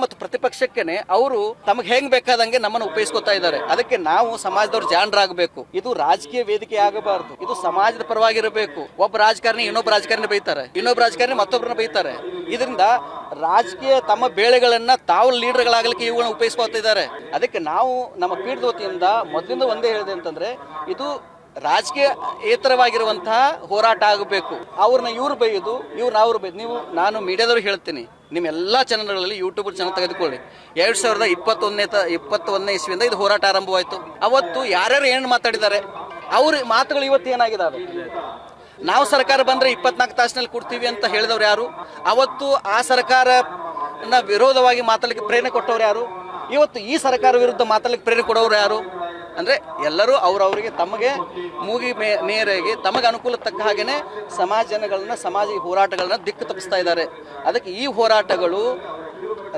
ಮತ್ತು ಪ್ರತಿಪಕ್ಷಕ್ಕೆ ಅವರು ತಮಗೆ ಹೆಂಗ್ ಬೇಕಾದಂಗೆ ನಮ್ಮನ್ನು ಉಪಯೋಗಿಸ್ಕೊತಾ ಇದ್ದಾರೆ. ಅದಕ್ಕೆ ನಾವು ಸಮಾಜದವ್ರು ಜಾಣರಾಗಬೇಕು. ಇದು ರಾಜಕೀಯ ವೇದಿಕೆ ಆಗಬಾರದು. ಇದು ಸಮಾಜದ ಪರವಾಗಿರಬೇಕು. ಒಬ್ಬ ರಾಜಕಾರಣಿ ಇನ್ನೊಬ್ಬ ರಾಜಕಾರಣಿ ಬೈತಾರೆ. ಇನ್ನೊಬ್ಬ ರಾಜಕಾರಣಿ ಮತ್ತೊಬ್ಬರನ್ನ ಬೈತಾರೆ. ಇದರಿಂದ ರಾಜಕೀಯ ತಮ್ಮ ಬೇಳೆಗಳನ್ನ ತಾವು ಲೀಡರ್ಗಳಾಗಲಿಕ್ಕೆ ಇವುಗಳನ್ನ ಉಪಯೋಗಿಸ್ಕೊತಿದ್ದಾರೆ ಅದಕ್ಕೆ ನಾವು ನಮ್ಮ ಪೀಠದ ವತಿಯಿಂದ ಮೊದಲಿಂದ ಒಂದೇ ಹೇಳಿದೆ ಅಂತಂದ್ರೆ, ಇದು ರಾಜಕೀಯ ಏತರವಾಗಿರುವಂತಹ ಹೋರಾಟ ಆಗಬೇಕು. ಅವ್ರನ್ನ ಇವ್ರು ಬೈಯೋದು, ಇವ್ರನ್ನ ಅವ್ರು ಬೈ ನೀವು, ನಾನು ಮೀಡಿಯಾದವ್ರು ಹೇಳ್ತೀನಿ. ನಿಮ್ಮ ಎಲ್ಲ ಚಾನಲ್ಗಳಲ್ಲಿ ಯೂಟ್ಯೂಬ್ ಚಾನಲ್ ತೆಗೆದುಕೊಳ್ಳಿ. ಎರಡು ಸಾವಿರದ ಇಪ್ಪತ್ತೊಂದನೇ ಇಪ್ಪತ್ತೊಂದನೇ ಇಸ್ವಿಯಿಂದ ಇದು ಹೋರಾಟ ಆರಂಭವಾಯಿತು. ಅವತ್ತು ಯಾರ್ಯಾರು ಏನು ಮಾತಾಡಿದ್ದಾರೆ? ಅವ್ರ ಮಾತುಗಳು ಇವತ್ತು ಏನಾಗಿದ್ದಾವೆ ನಾವು ಸರ್ಕಾರ ಬಂದರೆ ಇಪ್ಪತ್ನಾಲ್ಕು ತಾಸಿನಲ್ಲಿ ಕೊಡ್ತೀವಿ ಅಂತ ಹೇಳಿದವ್ರು ಯಾರು? ಅವತ್ತು ಆ ಸರ್ಕಾರನ ವಿರೋಧವಾಗಿ ಮಾತಾಡಲಿಕ್ಕೆ ಪ್ರೇರಣೆ ಕೊಟ್ಟವ್ರು ಯಾರು? ಇವತ್ತು ಈ ಸರ್ಕಾರ ವಿರುದ್ಧ ಮಾತಾಡಲಿಕ್ಕೆ ಪ್ರೇರಣೆ ಕೊಡೋರು ಯಾರು? ಅಂದರೆ ಎಲ್ಲರೂ ಅವರವರಿಗೆ ತಮಗೆ ಮೂಗಿ ಮೇ ನೇರಾಗಿ ತಮಗೆ ಅನುಕೂಲ ತಕ್ಕ ಹಾಗೆಯೇ ಸಮಾಜ ಜನಗಳನ್ನ, ಸಮಾಜ ಹೋರಾಟಗಳನ್ನ ದಿಕ್ಕು ತಪ್ಪಿಸ್ತಾ ಇದ್ದಾರೆ. ಅದಕ್ಕೆ ಈ ಹೋರಾಟಗಳು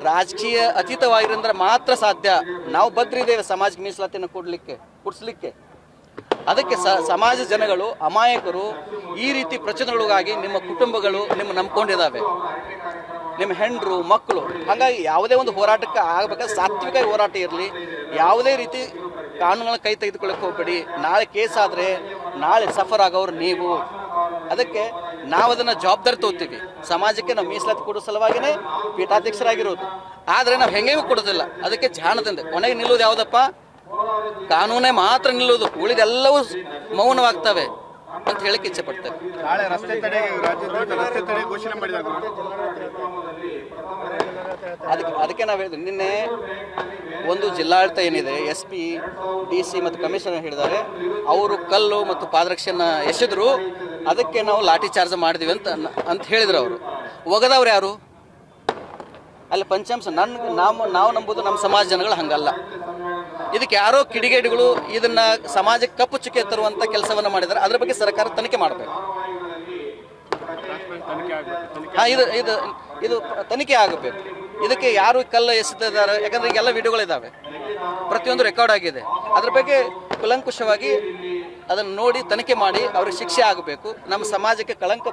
ರಾಜಕೀಯ ಅತೀತವಾಗಿರಂದ್ರೆ ಮಾತ್ರ ಸಾಧ್ಯ. ನಾವು ಬದ್ರಿದ್ದೇವೆ ಸಮಾಜಕ್ಕೆ ಮೀಸಲಾತಿಯನ್ನು ಕೊಡಲಿಕ್ಕೆ, ಕೊಡಿಸ್ಲಿಕ್ಕೆ. ಅದಕ್ಕೆ ಸಮಾಜ ಜನಗಳು, ಅಮಾಯಕರು ಈ ರೀತಿ ಪ್ರಚೋದನೆಗಳಿಗಾಗಿ ನಿಮ್ಮ ಕುಟುಂಬಗಳು ನಿಮ್ಮ ನಂಬ್ಕೊಂಡಿದ್ದಾವೆ. ನಿಮ್ಮ ಹೆಂಡರು, ಮಕ್ಕಳು, ಹಾಗಾಗಿ ಯಾವುದೇ ಒಂದು ಹೋರಾಟಕ್ಕೆ ಆಗಬೇಕಾದ್ರೆ ಸಾತ್ವಿಕ ಹೋರಾಟ ಇರಲಿ. ಯಾವುದೇ ರೀತಿ ಕಾನೂನುಗಳ ಕೈ ತೆಗೆದುಕೊಳ್ಳಕ್ಕೆ ಹೋಗಬೇಡಿ. ನಾಳೆ ಕೇಸ್ ಆದರೆ ನಾಳೆ ಸಫರ್ ಆಗೋರು ನೀವು. ಅದಕ್ಕೆ ನಾವು ಅದನ್ನು ಜವಾಬ್ದಾರಿ ತೋತೀವಿ ಸಮಾಜಕ್ಕೆ ನಾವು ಮೀಸಲಾತಿ ಕೊಡೋ ಸಲುವಾಗಿನೇ ಪೀಠಾಧ್ಯಕ್ಷರಾಗಿರೋದು. ಆದರೆ ನಾವು ಹೆಂಗೆ ಕೊಡೋದಿಲ್ಲ. ಅದಕ್ಕೆ ಜಾಣದಿಂದ ಕೊನೆಗೆ ನಿಲ್ಲೋದು ಯಾವುದಪ್ಪ? ಕಾನೂನೇ ಮಾತ್ರ ನಿಲ್ಲೋದು ಉಳಿದೆಲ್ಲವೂ ಮೌನವಾಗ್ತವೆ. ಅಂತ ಹೇಳಕ್ಕೆ ಇಚ್ಛೆ ಪಡ್ತಾರೆ. ನಾಳೆ ರಸ್ತೆ ತಡೆ ರಾಜ್ಯಾದ್ಯಂತ ರಸ್ತೆ ತಡೆ ಘೋಷಣೆ ಮಾಡಿದಾಗ ಅದಕ್ಕೆ ಅದಕ್ಕೆ ನಾವು ಹೇಳಿದ್ವಿ. ನಿನ್ನೆ ಒಂದು ಜಿಲ್ಲಾಡಳಿತ ಏನಿದೆ ಎಸ್ ಪಿ ಡಿ ಸಿ ಮತ್ತು ಕಮಿಷನರ್ ಹೇಳಿದ್ದಾರೆ ಅವರು ಕಲ್ಲು ಮತ್ತು ಪಾದರಕ್ಷೆನ ಎಸೆದ್ರು ಅದಕ್ಕೆ ನಾವು ಲಾಠಿ ಚಾರ್ಜ್ ಮಾಡಿದ್ವಿ ಅಂತ ಅಂತ ಹೇಳಿದ್ರು ಅವರು. ಒಗದವ್ರು ಯಾರು? ಅಲ್ಲಿ ಪಂಚಾಂಶ ನನ್ನ ನಮ್ಮ ನಾವು ನಂಬುದು ನಮ್ಮ ಸಮಾಜ ಜನಗಳು ಹಂಗಲ್ಲ. ಇದಕ್ಕೆ ಯಾರೋ ಕಿಡಿಗೇಡಿಗಳು ಇದನ್ನ ಸಮಾಜಕ್ಕೆ ಕಪ್ಪು ಚುಕ್ಕೆ ತರುವಂತ ಕೆಲಸವನ್ನ ಮಾಡಿದ್ದಾರೆ ಅದ್ರ ಬಗ್ಗೆ ಸರ್ಕಾರ ತನಿಖೆ ಮಾಡಬೇಕು. ಇದು ಇದು ಇದು ತನಿಖೆ ಆಗಬೇಕು. ಇದಕ್ಕೆ ಯಾರು ಕಲ್ಲು ಎಸೆದಿದ್ದಾರೆ ಯಾಕಂದ್ರೆ ಈಗೆಲ್ಲ ವಿಡಿಯೋಗಳಿದ್ದಾವೆ ಪ್ರತಿಯೊಂದು ರೆಕಾರ್ಡ್ ಆಗಿದೆ. ಅದ್ರ ಬಗ್ಗೆ ಕುಲಂಕುಷವಾಗಿ ಅದನ್ನು ನೋಡಿ ತನಿಖೆ ಮಾಡಿ ಅವ್ರಿಗೆ ಶಿಕ್ಷೆ ಆಗಬೇಕು. ನಮ್ಮ ಸಮಾಜಕ್ಕೆ ಕಳಂಕ